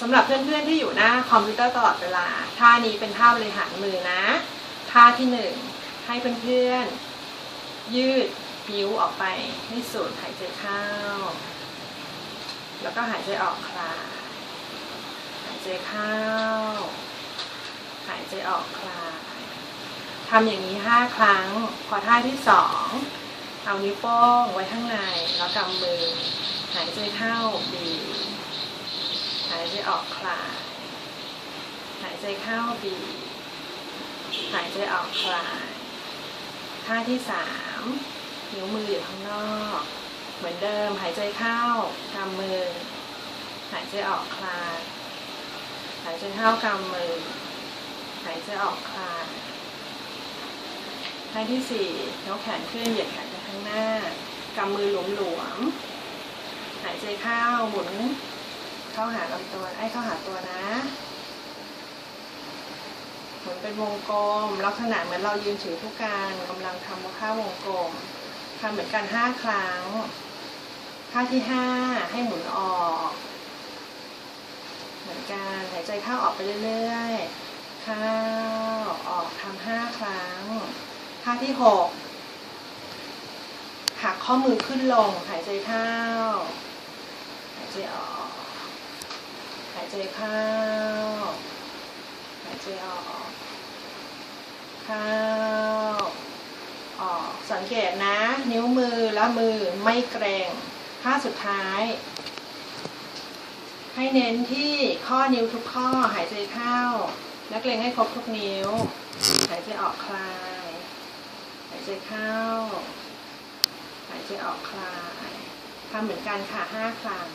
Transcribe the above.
สำหรับเพื่อนๆที่อยู่หน้าคอมพิวเตอร์ตลอดเวลา ท่านี้เป็นท่าบริหารมือนะ ท่าที่หนึ่งให้เพื่อนๆ ยืดนิ้วออกไปให้สุดหายใจเข้า แล้วก็หายใจออกคลาย หายใจเข้า หายใจออกคลายทำอย่างนี้ห้าครั้ง พอท่าที่สองเอานิ้วโป้งไว้ข้างในแล้วกำมือ หายใจเข้าบีบ ใจออกคลายหายใจเข้าบีบหายใจออกคลายท่าที่สามนิ้วมืออยู่ข้างนอก เหมือนเดิมหายใจเข้ากำมือ หายใจออกคลายหายใจเข้ากำมือ หายใจออกคลายท่าที่สี่ยกแขนขึ้นเหยียดแขนไปข้างหน้ากำมือหลวมๆหายใจเข้าหมุน เข้าหาลำตัวไอ้เข้าหาตัวนะเหมุนเป็นวงกลมลักษณะเหมือนเรายืนถือผู้การกำลังทำข้าวงกลมทำเหมือนกันห้าครั้งท่าที่ห้าให้หมุนออก เหมือนกันหายใจเข้าออกไปเรื่อยๆเข้าออกทำห้าครั้งท่าที่หกหักข้อมือขึ้นลงหายใจเข้าหายใจออกายใจเข้า หายใจออก เข้า ออก สังเกตนะ นิ้วมือและมือไม่เกรงท่าสุดท้าย ให้เน้นที่ข้อนิ้วทุกข้อ หายใจเข้าและเกรงให้ครบทุกนิ้ว หายใจออกคลาย หายใจเข้า หายใจออกคลายทำเหมือนกันค่ะห้าครั้ง